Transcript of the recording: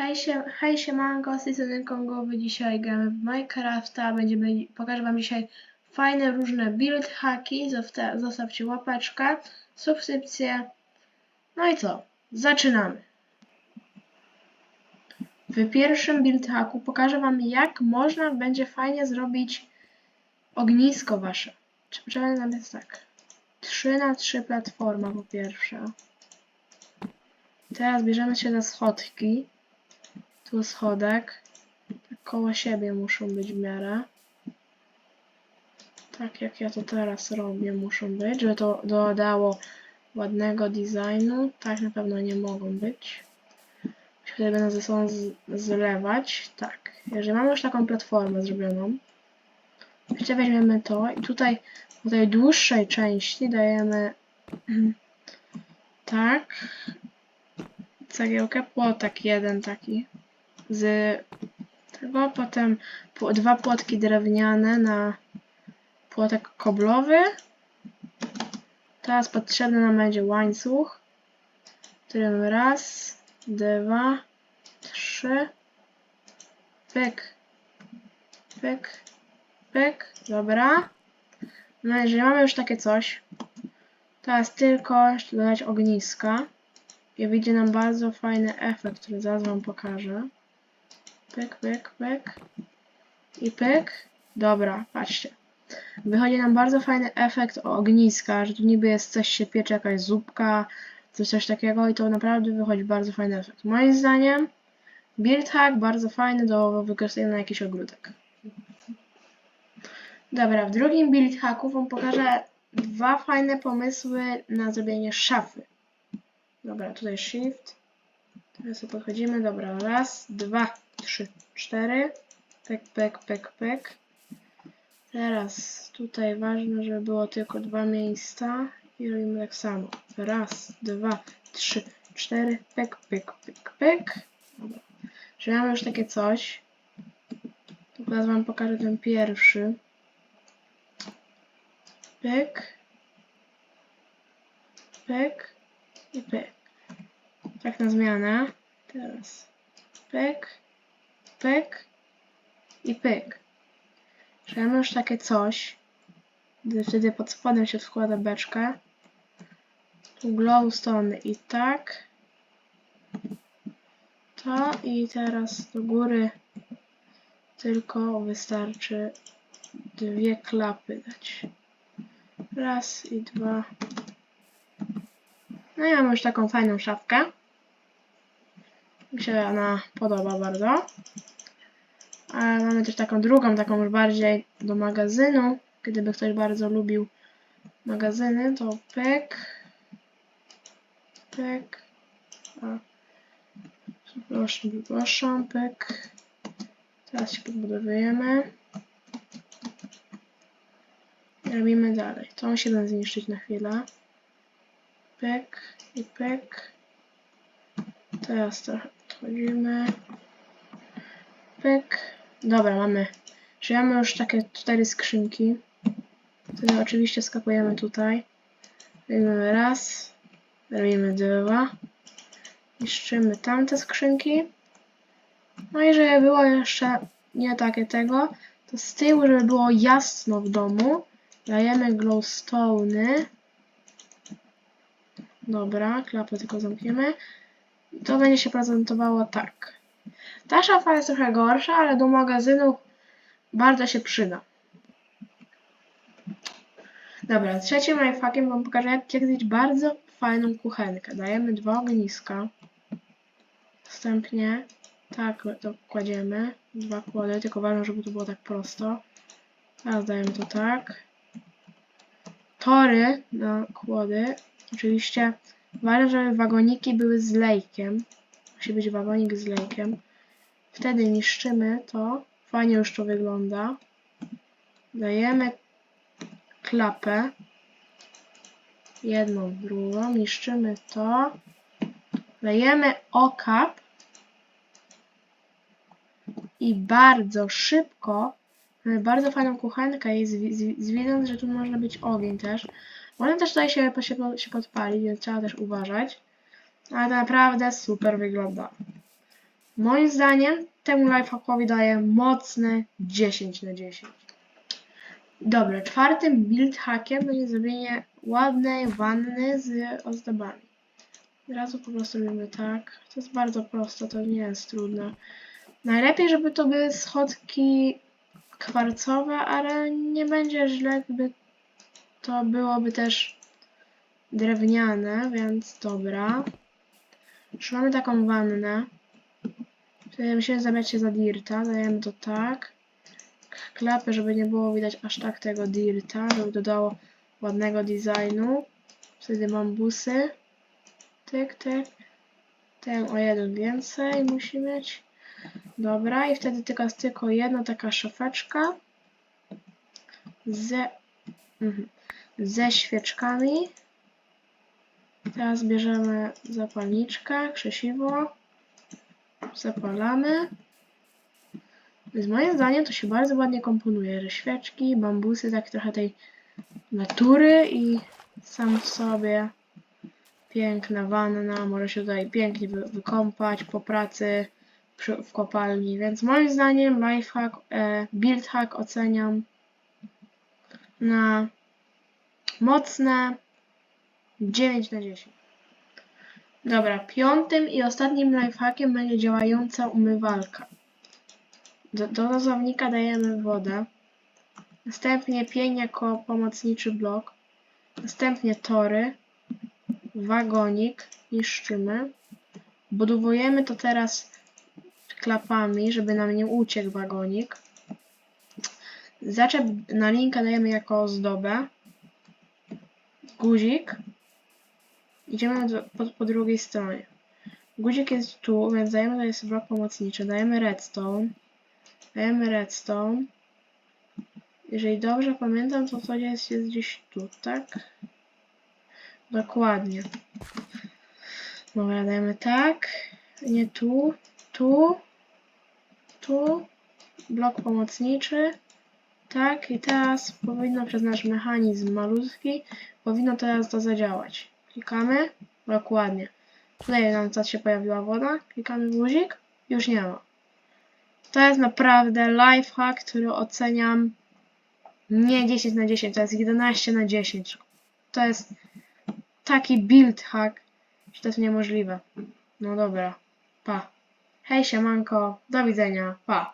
Hej, się, hej siemanko, z tej strony Kongowy. Dzisiaj gramy w Minecrafta. Będziemy, pokażę wam dzisiaj fajne, różne build. Zosta- Zostawcie łapeczkę, subskrypcję. No i co? Zaczynamy. W pierwszym build hacku pokażę wam, jak można będzie fajnie zrobić ognisko wasze. Potrzebne nam jest tak? 3 na 3 platforma po pierwsze. Teraz bierzemy się za schodki. Tu schodek. Koło siebie muszą być w miarę. Tak jak ja to teraz robię, muszą być, żeby to dodało ładnego designu. Tak na pewno nie mogą być. Wtedy będą ze sobą zlewać. Tak. Jeżeli mamy już taką platformę zrobioną, jeszcze weźmiemy to i tutaj do tej dłuższej części dajemy tak cegiełkę, płotek jeden taki z tego, potem po, dwa płotki drewniane na płotek koblowy. Teraz potrzebny nam będzie łańcuch, którym raz, dwa, trzy, pyk, pyk, pyk, dobra. No jeżeli mamy już takie coś, teraz tylko jeszcze dodać ogniska. I wyjdzie nam bardzo fajny efekt, który zaraz wam pokażę. Pyk, pyk, pyk. I pyk. Dobra, patrzcie. Wychodzi nam bardzo fajny efekt ogniska, że tu niby jest coś się piecze, jakaś zupka, coś, coś takiego i to naprawdę wychodzi bardzo fajny efekt. Moim zdaniem build hack bardzo fajny do wykorzystania na jakiś ogródek. Dobra, w drugim build hacku wam pokażę dwa fajne pomysły na zrobienie szafy. Dobra, tutaj shift. Teraz podchodzimy. Dobra, raz, dwa, trzy, cztery. Pek, pek, pek, pek. Teraz tutaj ważne, żeby było tylko dwa miejsca. I robimy tak samo. Raz, dwa, trzy, cztery. Pek, pek, pek, pek. Dobra. Że mamy już takie coś. To teraz wam pokażę ten pierwszy. Pek. Pek. I pyk. Tak na zmianę. Teraz pyk, pyk i pyk. Że mamy już takie coś. Gdy wtedy pod spodem się wkłada beczkę. Tu glowstone i tak. To i teraz do góry tylko wystarczy dwie klapy dać. Raz i dwa. No i mamy już taką fajną szafkę. Mi się ona podoba bardzo. Ale mamy też taką drugą, taką już bardziej do magazynu. Gdyby ktoś bardzo lubił magazyny, to pyk. Pyk. A. Przepraszam, przepraszam, pyk. Teraz się podbudowujemy. Robimy dalej. To się zniszczyć na chwilę. Pyk i pyk. Teraz trochę odchodzimy. Pyk. Dobra, mamy. Czyli mamy już takie cztery skrzynki. Wtedy oczywiście skapujemy tutaj. Robimy raz. Robimy dwa. Niszczymy tamte skrzynki. No i żeby było jeszcze nie takie tego, to z tyłu, żeby było jasno w domu, dajemy glowstone'y. Dobra, klapę tylko zamkniemy. To będzie się prezentowało tak. Ta szafa jest trochę gorsza, ale do magazynu bardzo się przyda. Dobra, trzecim lifehackiem wam pokażę jak zrobić bardzo fajną kuchenkę. Dajemy dwa ogniska. Następnie tak to kładziemy. Dwa kłody, tylko ważne, żeby to było tak prosto. Teraz dajemy to tak. Tory na kłody. Oczywiście ważne, żeby wagoniki były z lejkiem. Musi być wagonik z lejkiem. Wtedy niszczymy to. Fajnie już to wygląda. Dajemy klapę. Jedną, drugą. Niszczymy to. Dajemy okap. I bardzo szybko mamy bardzo fajną kuchenkę i z, z, z widząc, że tu może być ogień też. Można też tutaj się, się, się więc trzeba też uważać. Ale to naprawdę super wygląda. Moim zdaniem temu lifehackowi daję mocne 10 na 10. Dobra, czwartym build hackiem będzie zrobienie ładnej wanny z ozdobami. Od razu po prostu robimy tak. To jest bardzo proste, to nie jest trudne. Najlepiej, żeby to były schodki kwarcowe, ale nie będzie źle, gdyby to byłoby też drewniane, więc dobra. Już mamy taką wannę. Tutaj musimy zabrać się za dirta, dajemy to tak. Klapy, żeby nie było widać aż tak tego dirta, żeby dodało ładnego designu. Wtedy bambusy. Tyk, tyk. Ten o jeden więcej musi mieć. Dobra, i wtedy tylko, tylko jedna taka szafeczka ze, mhm, ze świeczkami. Teraz bierzemy zapalniczkę, krzesiwo, zapalamy. Z moim zdaniem to się bardzo ładnie komponuje, świeczki, bambusy, tak trochę tej natury i sam w sobie piękna wanna, może się tutaj pięknie wy wykąpać po pracy przy, w kopalni, więc moim zdaniem lifehack, e, build hack oceniam na mocne 9 na 10. Dobra, piątym i ostatnim lifehackiem będzie działająca umywalka. Do, do dajemy wodę, następnie pień jako pomocniczy blok, następnie tory, wagonik, niszczymy. Budowujemy to teraz klapami, żeby nam nie uciekł wagonik. Zaczep na linkę dajemy jako ozdobę. Guzik. Idziemy po, po drugiej stronie. Guzik jest tu, więc dajemy tutaj sobie blok pomocniczy. Dajemy redstone. Dajemy redstone. Jeżeli dobrze pamiętam, to to jest, jest gdzieś tu, tak? Dokładnie. Dobra, dajemy tak. Nie tu, tu, tu. Blok pomocniczy. Tak, i teraz powinno przez nasz mechanizm malutki, powinno teraz to zadziałać. Klikamy. Dokładnie. Tutaj nam teraz się pojawiła woda. Klikamy guzik. Już nie ma. To jest naprawdę lifehack, który oceniam nie 10 na 10, to jest 11 na 10. To jest taki build hack, że to jest niemożliwe. No dobra, pa. Hej siemanko, do widzenia, pa.